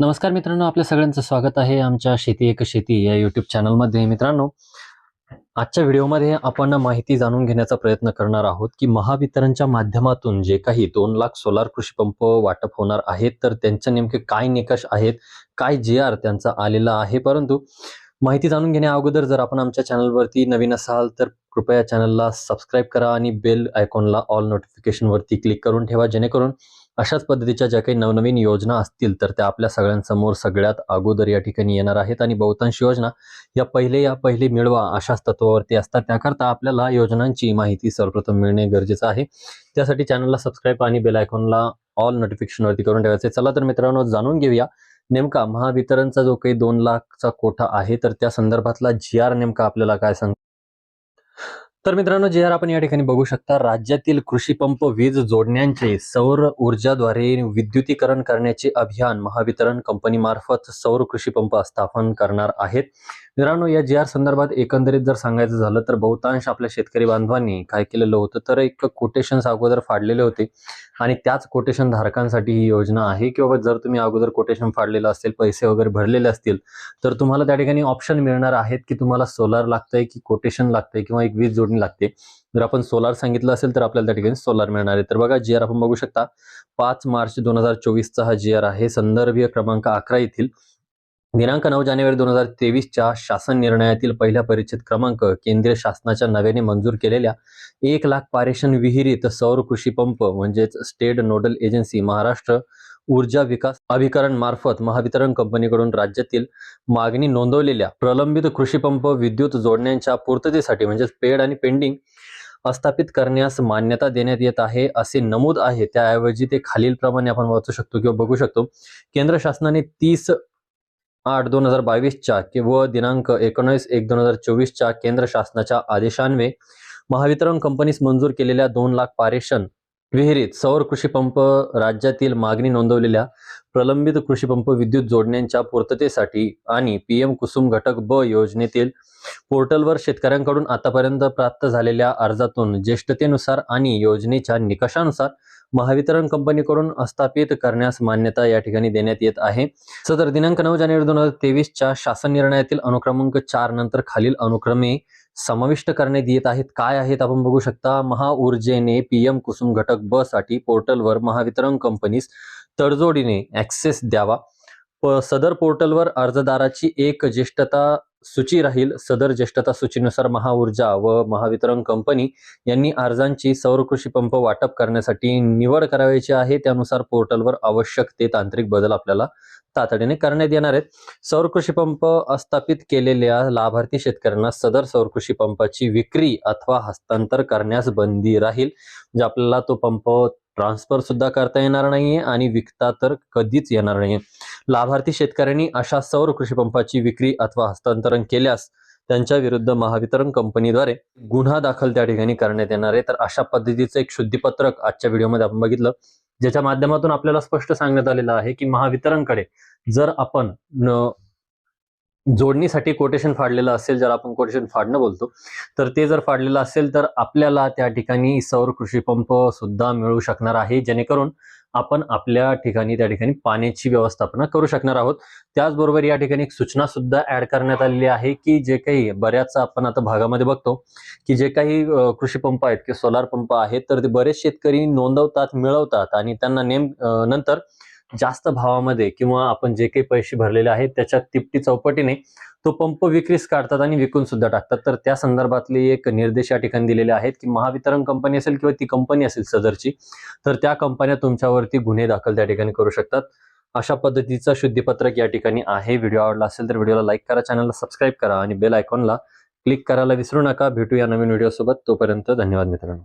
नमस्कार मित्रांनो आपल्या सगळ्यांचं स्वागत आहे आमच्या शेती एक शेती या युट्यूब चॅनलमध्ये मित्रांनो आजच्या व्हिडिओमध्ये आपण माहिती जाणून घेण्याचा प्रयत्न करणार आहोत की महावितरणच्या माध्यमातून जे काही दोन लाख सोलार कृषी पंप वाटप होणार आहेत तर त्यांचे नेमके काय निकष आहेत काय जे आर त्यांचा आलेला आहे. परंतु माहिती जाणून घेण्या अगोदर जर आपण आमच्या चॅनलवरती नवीन असाल तर कृपया चॅनलला सबस्क्राईब करा आणि बेल आयकॉनला ऑल नोटिफिकेशनवरती क्लिक करून ठेवा जेणेकरून अशाच पद्धतीच्या ज्या काही नवनवीन योजना असतील तर त्या आपल्या सगळ्यांसमोर सगळ्यात अगोदर या ठिकाणी येणार आहेत. आणि बहुतांश योजना या पहिले या पहिले मिळवा अशाच तत्वावरती असतात. त्याकरता आपल्याला योजनांची माहिती सर्वप्रथम मिळणे गरजेचं आहे. त्यासाठी चॅनलला सबस्क्राईब आणि बेल आयकॉनला ऑल नोटिफिकेशनवरती करून ठेवायचे. चला तर मित्रांनो जाणून घेऊया नेमका महावितरणचा जो काही दोन लाखचा कोठा आहे तर त्या संदर्भातला जी आर नेमका आपल्याला काय सांग तर मित्रांनो जे आर आपण या ठिकाणी बघू शकता राज्यातील कृषी पंप वीज जोडण्यांचे सौर ऊर्जाद्वारे विद्युतीकरण करण्याचे अभियान महावितरण कंपनीमार्फत सौर कृषी पंप स्थापन करणार आहेत. मित्रांनो या जी आर संदर्भात एकंदरीत जर सांगायचं झालं तर बहुतांश आपल्या शेतकरी बांधवांनी काय केलेलं होतं तर एक कोटेशन्स अगोदर फाडलेले होते. आणि त्याच कोटेशन धारकांसाठी ही योजना आहे किंवा जर तुम्ही अगोदर कोटेशन फाडलेलं असेल पैसे वगैरे भरलेले असतील तर तुम्हाला त्या ठिकाणी ऑप्शन मिळणार आहेत की तुम्हाला सोलार लागतंय की कोटेशन लागतंय किंवा एक वीज जोडणी लागते. जर आपण सोलार सांगितलं असेल तर आपल्याला त्या ठिकाणी सोलार मिळणार आहे. तर बघा जी आर आपण बघू शकता पाच मार्च दोन हजार चोवीसचा हा जी आर आहे. संदर्भीय क्रमांक अकरा येथील. दिनांक नऊ जानेवारी दोन हजार तेवीसच्या शासन निर्णयातील पहिल्या परिच्छेद क्रमांक केंद्रीय शासनाच्या नव्याने मंजूर केलेल्या एक लाख पारेषण विहिरीत सौर कृषी पंप म्हणजेच स्टेट नोडल एजन्सी महाराष्ट्र ऊर्जा विकास अभिकरण मार्फत महावितरण कंपनीकडून राज्यातील मागणी नोंदवलेल्या प्रलंबित कृषी पंप विद्युत जोडण्यांच्या पूर्ततेसाठी म्हणजेच पेड आणि पेंडिंग स्थापित करण्यास मान्यता देण्यात येत आहे असे नमूद आहे. त्याऐवजी ते खालीलप्रमाणे आपण वाचू शकतो किंवा बघू शकतो. केंद्र शासनाने तीस आठ दोन हजार बावीसच्या व दिनांक एकोणीस एक दोन हजार चोवीसच्या केंद्र शासनाच्या आदेशान्वये महावितरण कंपनीस मंजूर केलेल्या दोन लाख पारेषण विहिरीत सौर कृषी पंप राज्यातील मागणी नोंदवलेल्या प्रलंबित कृषी पंप विद्युत जोडण्यांच्या पूर्ततेसाठी आणि पीएम कुसुम घटक ब योजनेतील पोर्टलवर शेतकऱ्यांकडून आतापर्यंत प्राप्त झालेल्या अर्जातून ज्येष्ठतेनुसार आणि योजनेच्या निकषानुसार महावितरण कंपनीकडून स्थापित करण्यास मान्यता या ठिकाणी देण्यात येत आहे. सदर दिनांक नऊ जानेवारी दोन हजार तेवीसच्या शासन निर्णयातील अनुक्रमांक चार नंतर खालील अनुक्रमे समाविष्ट करण्यात येत आहेत. काय आहेत आपण बघू शकता. महाऊर्जेने पीएम कुसुम घटक ब साठी पोर्टलवर महावितरण कंपनीस तडजोडीने ऍक्सेस द्यावा. सदर पोर्टलवर अर्जदाराची एक ज्येष्ठता सूची राहील. सदर ज्येष्ठता सूचीनुसार महाऊर्जा व महावितरण कंपनी यांनी अर्जांची सौर कृषी पंप वाटप करण्यासाठी निवड करावयाची आहे. त्यानुसार पोर्टलवर आवश्यक ते तांत्रिक बदल आपल्याला तातडीने करण्यात येणार आहेत. सौर कृषी पंप स्थापित केलेल्या लाभार्थी शेतकऱ्यांना सदर सौर कृषी पंपाची विक्री अथवा हस्तांतर करण्यास बंदी राहील. म्हणजे आपल्याला तो पंप ट्रान्सफर सुद्धा करता येणार नाहीये आणि विकता तर कधीच येणार नाहीये. लाभार्थी शेतकऱ्यांनी अशा सौर कृषीपंपाची विक्री अथवा हस्तांतरण केल्यास त्यांच्या विरुद्ध महावितरण कंपनीद्वारे गुन्हा दाखल त्या ठिकाणी करण्यात येणार आहे. तर अशा पद्धतीचं एक शुद्धीपत्रक आजच्या व्हिडिओमध्ये आपण बघितलं. ज्याच्या माध्यमातून आपल्याला स्पष्ट सांगण्यात आलेलं आहे की महावितरणकडे जर आपण जोडणीसाठी कोटेशन फाडलेलं असेल जर आपण कोटेशन फाडणं बोलतो तर ते जर फाडलेलं असेल तर आपल्याला त्या ठिकाणी सौर कृषी पंप सुद्धा मिळू शकणार आहे. जेणेकरून आपण आपल्या ठिकाणी त्या ठिकाणी पाण्याची व्यवस्थापना करू शकणार आहोत. त्याचबरोबर या ठिकाणी एक सूचना सुद्धा ऍड करण्यात आलेली आहे की जे काही बऱ्याच आपण आता भागामध्ये बघतो की जे काही कृषी पंप आहेत किंवा सोलार पंप आहेत तर ते बरेच शेतकरी नोंदवतात मिळवतात आणि त्यांना नेम नंतर जास्त भावामध्ये किंवा आपण जे काही पैसे भरलेले आहेत त्याच्या तिपटी चौपटीने तो पंप विक्रीस काढतात आणि विकून सुद्धा टाकतात. तर त्या संदर्भातले एक निर्देश या ठिकाणी दिलेले आहेत की महावितरण कंपनी असेल किंवा ती कंपनी असेल सदरची तर त्या कंपन्या तुमच्यावरती गुन्हे दाखल त्या ठिकाणी करू शकतात. अशा पद्धतीचं शुद्धीपत्रक या ठिकाणी आहे. व्हिडिओ आवडला असेल तर व्हिडिओला लाईक करा चॅनलला सबस्क्राईब करा आणि बेल आयकॉनला क्लिक करायला विसरू नका. भेटू या नवीन व्हिडिओसोबत. तोपर्यंत धन्यवाद मित्रांनो.